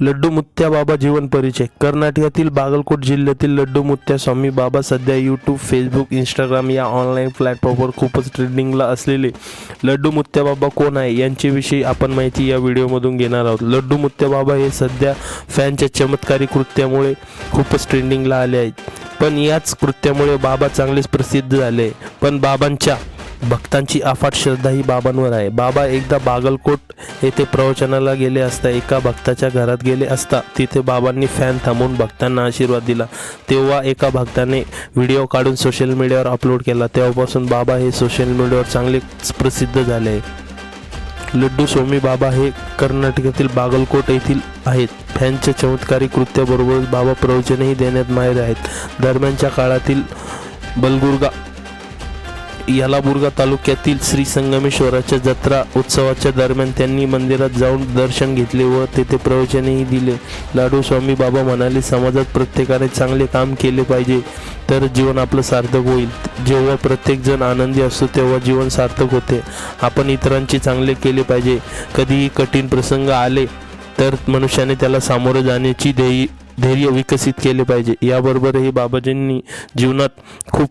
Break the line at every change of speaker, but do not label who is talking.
लड्डू मुत्या बाबा जीवन परिचय. कर्नाटकातील बागलकोट जिल्ह्यातील लड्डू मुत्या स्वामी बाबा सध्या यूट्यूब फेसबुक इंस्टाग्राम या ऑनलाईन प्लॅटफॉर्मवर खूपच ट्रेंडिंगला असलेले लड्डू मुत्या बाबा कोण आहे यांच्याविषयी आपण माहिती या व्हिडिओमधून घेणार आहोत. लड्डू मुत्या बाबा हे सध्या फॅनच्या चमत्कारी कृत्यामुळे खूपच ट्रेंडिंगला आले आहेत. पण याच कृत्यामुळे बाबा चांगलेच प्रसिद्ध झाले पण बाबांच्या भक्तांची अफाट श्रद्धा ही बाबांवर आहे. बाबा एकदा बागलकोट येथे प्रवचनाला गेले असता एका भक्ताच्या घरात गेले असता तिथे बाबांनी फॅन थांबवून भक्तांना आशीर्वाद दिला. तेव्हा एका भक्ताने व्हिडिओ काढून सोशल मीडियावर अपलोड केला. तेव्हापासून बाबा हे सोशल मीडियावर चांगले प्रसिद्ध झाले आहे लड्डू स्वामी बाबा हे कर्नाटकातील बागलकोट येथील आहेत. फॅनच्या चमत्कारी कृत्याबरोबरच बाबा प्रवचनही देण्यात माहीर आहेत. दरम्यानच्या काळातील बलगुर्गा यलाबुर्गा तालुक्यातील श्री संगमेश्वराच्या जत्रा उत्सवाच्या दरम्यान त्यांनी मंदिरात जाऊन दर्शन घेतले व तेथे प्रवचनही दिले. लाडू स्वामी बाबा म्हणाले समाजात प्रत्येकाने चांगले काम केले पाहिजे तर जीवन आपलं सार्थक होईल. जेव्हा प्रत्येकजण आनंदी असतो तेव्हा जीवन सार्थक होते. आपण इतरांचे चांगले केले पाहिजे. कधीही कठीण प्रसंग आले तर मनुष्याने त्याला सामोरं जाण्याची ध्येय धैर्य विकसित केले पाहिजे. याबरोबरही बाबाजींनी जीवनात खूप